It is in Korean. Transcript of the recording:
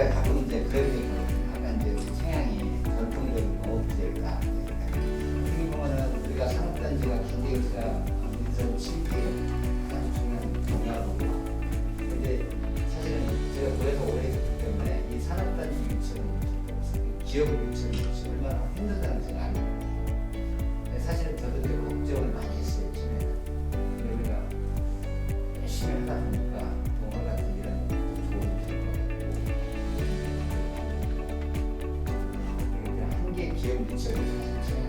제가 자꾸 이제 그런 얘기를 아까 이제 성향이 결정적이고 될까? 어떻게 보면은 우리가 산업단지가 경제가 민선 7개 가장 중요한 분야고. 근데 사실은 제가 그래서 오래 했기 때문에 이 산업단지 유치를 기업 유치를 얼마나 힘들다는 생각을 came and said,